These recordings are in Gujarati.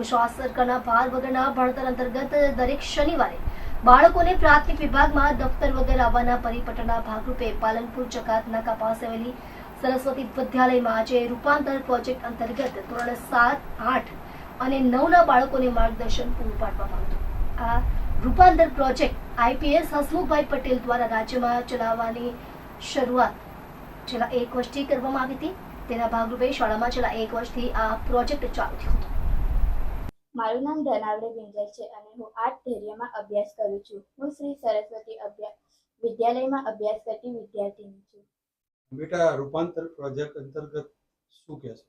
ગુજરાત સરકારના ભાર વગરના ભણતર અંતર્ગત દરેક શનિવારે બાળકોને પ્રાથમિક વિભાગમાં દફતર વગર આવવાના પરિપટના ભાગરૂપે પાલનપુર જકાત પાસે આવેલી સરસ્વતી વિદ્યાલયમાં આજે રૂપાંતર પ્રોજેક્ટ અંતર્ગત ધોરણ સાત, આઠ અને નવના બાળકોને માર્ગદર્શન પૂરું પાડવામાં આવ્યું. આ રૂપાંતર પ્રોજેક્ટ આઈપીએસ હસમુખભાઈ પટેલ દ્વારા રાજ્યમાં ચલાવવાની શરૂઆત છેલ્લા એક વર્ષથી કરવામાં આવી હતી. તેના ભાગરૂપે શાળામાં છેલ્લા એક વર્ષથી આ પ્રોજેક્ટ ચાલુ થયો હતો. મારું નામ ધનાવડે બિંજલ છે અને હું આર્ટ ધૈર્યમાં અભ્યાસ કરું છું. હું શ્રી સરસ્વતી અભ્યાસ વિદ્યાલયમાં અભ્યાસ કરતી વિદ્યાર્થીની છું. બેટા રૂપાંતર પ્રોજેક્ટ અંતર્ગત શું કહેશો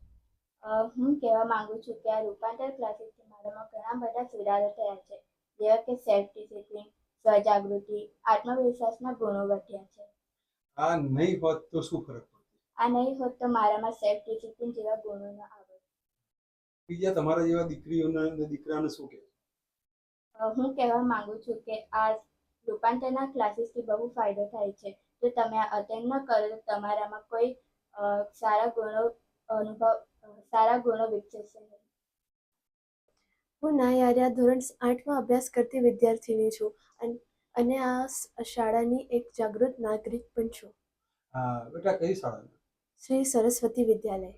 હું કહેવા માંગુ છું કે આ રૂપાંતર ક્લાસીસથી મારામાં ઘણા બધા સુધારો થયા છે. જેવા કે સેલ્ફ ડિસિપ્લિન સ્વજાગૃતિ આત્મવિશ્વાસના ગુણો વધ્યા છે. આ નહીં હોત તો શું ફરક પડતો? આ નહીં હોત તો મારામાં સેલ્ફ ડિસિપ્લિન જેવા ગુણો ન આવત. બીજા તમારા જેવા દીકરીઓને અને દીકરાને શું કહે? હું કહેવા માંગુ છું કે આ રૂપાંતરના ક્લાસીસથી બહુ ફાયદો થાય છે. જો તમે આ અટેન્ડ ન કરો તો તમારામાં કોઈ સારા ગુણો અનુભવ સારા ગુણો વિકસશે નહીં. હું નાયાર્યા ધોરણ આઠમાં અભ્યાસ કરતી વિદ્યાર્થીની છું અન- અને આ શાળાની એક જાગૃત નાગરિક પણ છું. હા બેટા કઈ શાળામાં શ્રી સરસ્વતી વિદ્યાલય.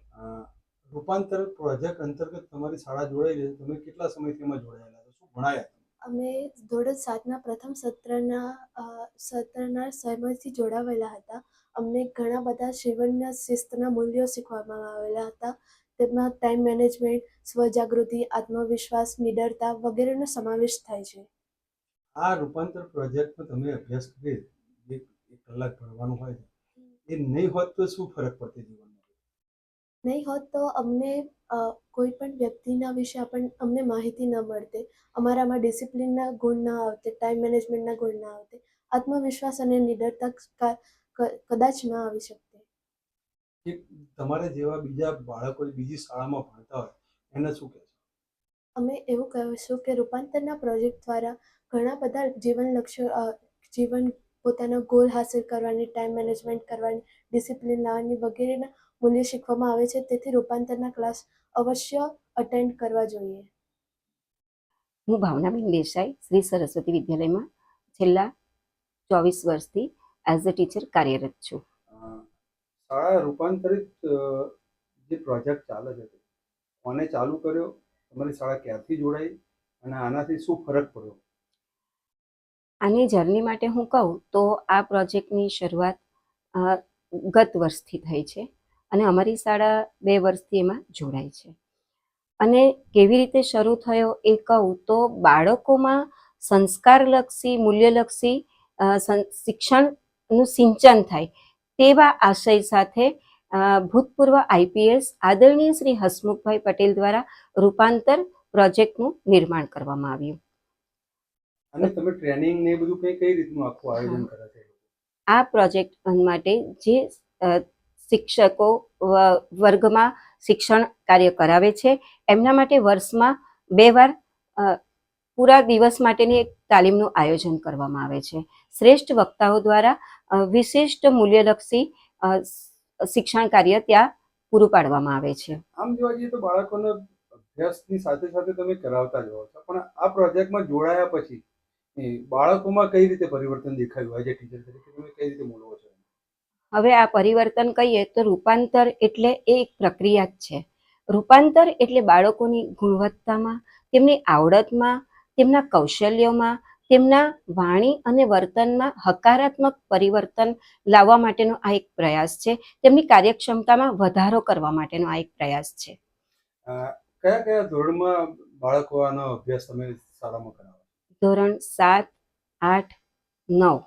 રૂપાંતર પ્રોજેક્ટ અંતર્ગત તમારી શાળા જોડાયેલી છે. તમે કેટલા સમયથી એમાં જોડાયેલા છો? શું ભણાયા અમે ધોરણ સાતના પ્રથમ સત્રના સત્રના સમયથી જોડાવેલા હતા. અમને ઘણા બધા જીવનના શિસ્તના મૂલ્યો શીખવામાં આવેલા હતા. તેમાં ટાઈમ મેનેજમેન્ટ સ્વજાગૃતિ આત્મવિશ્વાસ નિડરતા વગેરેનો સમાવેશ થાય છે. આ રૂપાંતર પ્રોજેક્ટમાં તમે અભ્યાસ કરી એક કલાક ભણવાનું હોય એ નહીં હોત તો શું ફરક પડતી જીવનમાં? નહીં હોત તો અમને કોઈ પણ વ્યક્તિના વિશે આપણ અમને માહિતી ન મળતે. અમારામાં ડિસિપ્લિનના ગુણ ન આવતે ટાઈમ મેનેજમેન્ટના ગુણ ના આવતે. આત્મવિશ્વાસ અને નિડરતા કદાચ ન આવી શકતે. તમારા જેવા બીજા બાળકો બીજી શાળામાં ભણતા હોય એને શું કહેશો અમે એવું કહીશું કે રૂપાંતરના પ્રોજેક્ટ દ્વારા ઘણા બધા જીવન લક્ષ્ય જીવન પોતાનો ગોલ હાંસલ કરવાની ટાઈમ મેનેજમેન્ટ કરવાની ડિસિપ્લિન લાવવાની વગેરેના મૂલ્ય શીખવામાં આવે છે તેથી રૂપાંતરના ક્લાસ અવશ્ય અટેન્ડ કરવા જોઈએ. હું ભાવનાબેન દેસાઈ શ્રી સરસ્વતી વિદ્યાલયમાં છેલ્લા ચોવીસ વર્ષથી એઝ અ ટીચર કાર્યરત છું. શાળા રૂપાંતરિત જે પ્રોજેક્ટ ચાલે છે કોને ચાલુ કર્યો તમારી શાળા ક્યારથી જોડાઈ અને આનાથી શું ફરક પડ્યો? આની જર્ની માટે હું કહું તો આ પ્રોજેક્ટની શરૂઆત ગત વર્ષથી થઈ છે. અને અમારી શાળા બે વર્ષથી એમાં જોડાય છે. અને કેવી રીતે શરૂ થયો એ કહું તો બાળકોમાં સંસ્કારલક્ષી મૂલ્યલક્ષી શિક્ષણનું સિંચન થાય તેવા આશય સાથે ભૂતપૂર્વ આઈપીએસ આદરણીય શ્રી હસમુખભાઈ પટેલ દ્વારા રૂપાંતર પ્રોજેક્ટનું નિર્માણ કરવામાં આવ્યું. અને તમે ટ્રેનિંગ ને બધું કઈ કઈ રીતનું આખું આયોજન કરે છે આ પ્રોજેક્ટ માટે જે શિક્ષકો વર્ગમાં શિક્ષણ કાર્ય કરાવે છે. એમના માટે વર્ષમાં બે વાર પૂરા દિવસ માટેની એક તાલીમનું આયોજન કરવામાં આવે છે. શ્રેષ્ઠ વક્તાઓ દ્વારા વિશિષ્ટ મૂલ્યલક્ષી શિક્ષણ કાર્ય ત્યાં પૂરું પાડવામાં આવે છે. આમ જોવા જઈએ તો બાળકોને અભ્યાસની સાથે સાથે તમે કરાવતા જ છો. પણ આ પ્રોજેક્ટમાં જોડાયા પછી બાળકોમાં કઈ રીતે પરિવર્તન દેખાયું? આજે ટીચર તરીકે તમે કઈ રીતે બોલવો છો હવે આ પરિવર્તન કહીએ તો રૂપાંતર એટલે એ એક પ્રક્રિયા જ છે. રૂપાંતર એટલે બાળકોની ગુણવત્તામાં તેમની આવડતમાં તેમના કૌશલ્યોમાં તેમના વાણી અને વર્તનમાં હકારાત્મક પરિવર્તન લાવવા માટેનો આ એક પ્રયાસ છે. તેમની કાર્યક્ષમતામાં વધારો કરવા માટેનો આ એક પ્રયાસ છે. કયા કયા ધોરણમાં બાળકો આનો અભ્યાસ તમે શાળામાં કરાવો ધોરણ સાત આઠ નવ.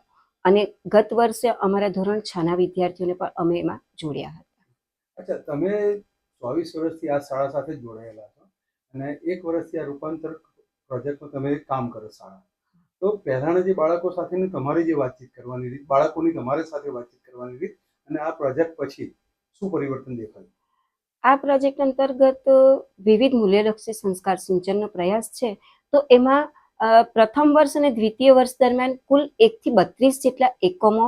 અને ગત વર્ષે અમારા ધોરણ છના વિદ્યાર્થીઓને પણ અમે એમાં જોડ્યા હતા. અચ્છા તમે ચોવીસ વર્ષથી આ શાળા સાથે જોડાયેલા છો અને એક વર્ષથી આ રૂપાંતર પ્રોજેક્ટમાં તમે કામ કરો શાળા. તો પહેલાના જે બાળકો સાથેની તમારી જે વાતચીત કરવાની રીત બાળકોની તમારી સાથે વાતચીત કરવાની રીત અને આ પ્રોજેક્ટ પછી શું પરિવર્તન દેખાયું? આ પ્રોજેક્ટ અંતર્ગત વિવિધ મૂલ્યલક્ષી સંસ્કાર સિંચનનો પ્રયાસ છે. તો એમાં પ્રથમ વર્ષ અને દ્વિતીય વર્ષ દરમિયાન કુલ એકથી બત્રીસ જેટલા એકમો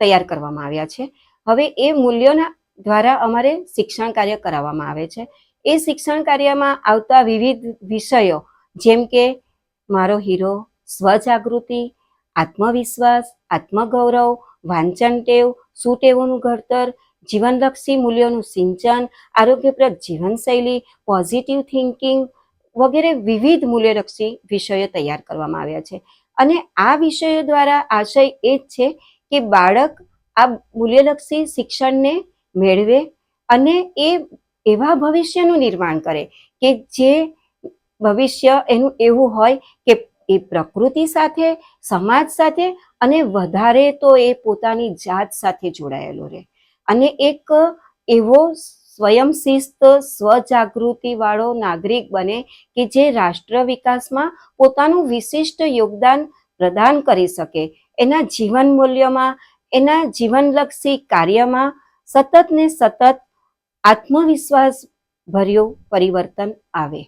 તૈયાર કરવામાં આવ્યા છે. હવે એ મૂલ્યોના દ્વારા અમારે શિક્ષણ કાર્ય કરાવવામાં આવે છે. એ શિક્ષણ કાર્યમાં આવતા વિવિધ વિષયો જેમ કે મારો હીરો, સ્વજાગૃતિ, આત્મવિશ્વાસ, આત્મગૌરવ, વાંચન ટેવ સુટેવોનું ઘડતર, જીવનલક્ષી મૂલ્યોનું સિંચન, આરોગ્યપ્રદ જીવનશૈલી પોઝિટિવ થિંકિંગ વગેરે વિવિધ મૂલ્યલક્ષી વિષયો તૈયાર કરવામાં આવ્યા છે. અને આ વિષયો દ્વારા આશય એ જ છે કે બાળક આ મૂલ્યલક્ષી શિક્ષણને મેળવે અને એ એવા ભવિષ્યનું નિર્માણ કરે કે જે ભવિષ્ય એનું એવું હોય કે એ પ્રકૃતિ સાથે, સમાજ સાથે અને વધારે તો એ પોતાની જાત સાથે જોડાયેલો રહે. અને એક એવો સ્વયં શિસ્ત સ્વજાગૃતિ વાળો નાગરિક બને કે જે રાષ્ટ્ર વિકાસમાં પોતાનું વિશિષ્ટ યોગદાન પ્રદાન કરી શકે. એના જીવન મૂલ્યોમાં, એના જીવનલક્ષી કાર્યમાં સતત ને સતત આત્મવિશ્વાસ ભર્યું પરિવર્તન આવે.